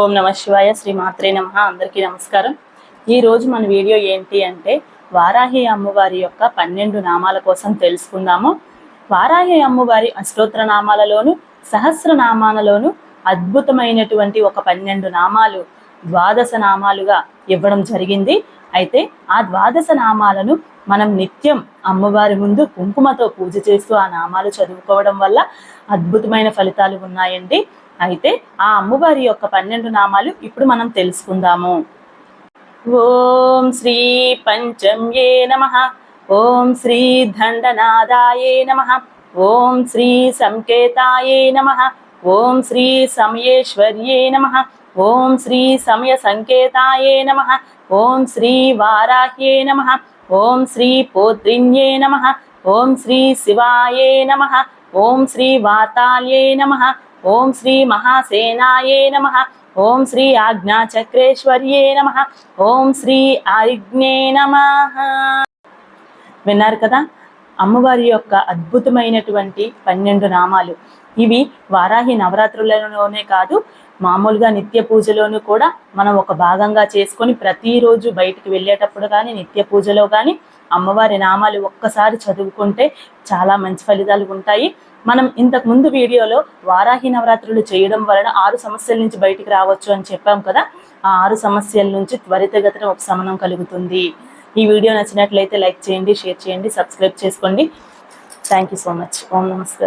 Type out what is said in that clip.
ఓం నమ శివాయ శ్రీ మాత్రే నమ. అందరికీ నమస్కారం. ఈ రోజు మన వీడియో ఏంటి అంటే వారాహి అమ్మవారి యొక్క పన్నెండు నామాల కోసం తెలుసుకుందాము. వారాహి అమ్మవారి అష్టోత్తర నామాలలోను సహస్ర నామాలలోను అద్భుతమైనటువంటి ఒక పన్నెండు నామాలు ద్వాదశ నామాలుగా ఇవ్వడం జరిగింది. అయితే ఆ ద్వాదశ నామాలను మనం నిత్యం అమ్మవారి ముందు కుంకుమతో పూజ చేస్తూ ఆ నామాలు చదువుకోవడం వల్ల అద్భుతమైన ఫలితాలు ఉన్నాయండి. అయితే ఆ అమ్మవారి యొక్క పన్నెండు నామాలు ఇప్పుడు మనం తెలుసుకుందాము. ఓం శ్రీ పంచమ్యే నమ. ఓం శ్రీ దండనాదాయే నమ. ఓం శ్రీ సంకేతాయే నమ. ఓం శ్రీ సమయేశ్వర్యే నమ. ఓం శ్రీ సమయ సంకేతాయే నమ. ఓం శ్రీ వారాహ్యే నమ. ఓం శ్రీ పోత్రిన్యే నమ. ఓం శ్రీ శివాయే నమ. ఓం శ్రీ వాతాల్యే నమ. ఓం శ్రీ మహాసేనాయే నమ. ఓం శ్రీ ఆజ్ఞాచక్రేశ్వర్యే నమ. ఓం శ్రీ ఆరిజ్ఞే నమ. విన్నారు కదా? అమ్మవారి యొక్క అద్భుతమైనటువంటి పన్నెండు నామాలు. ఇవి వారాహి నవరాత్రులలోనే కాదు మామూలుగా నిత్య పూజలోను కూడా మనం ఒక భాగంగా చేసుకొని ప్రతిరోజు బయటికి వెళ్ళేటప్పుడు కానీ నిత్య పూజలో కానీ అమ్మవారి నామాలు ఒక్కసారి చదువుకుంటే చాలా మంచి ఫలితాలు ఉంటాయి. మనం ఇంతకు ముందు వీడియోలో వారాహి నవరాత్రులు చేయడం వలన ఆరు సమస్యల నుంచి బయటికి రావచ్చు అని చెప్పాం కదా. ఆ ఆరు సమస్యల నుంచి త్వరితగతిన ఉపశమనం కలుగుతుంది. ఈ వీడియో నచ్చినట్లయితే లైక్ చేయండి షేర్ చేయండి సబ్స్క్రైబ్ చేసుకోండి. థ్యాంక్ యూ సో మచ్ ఓం నమస్తే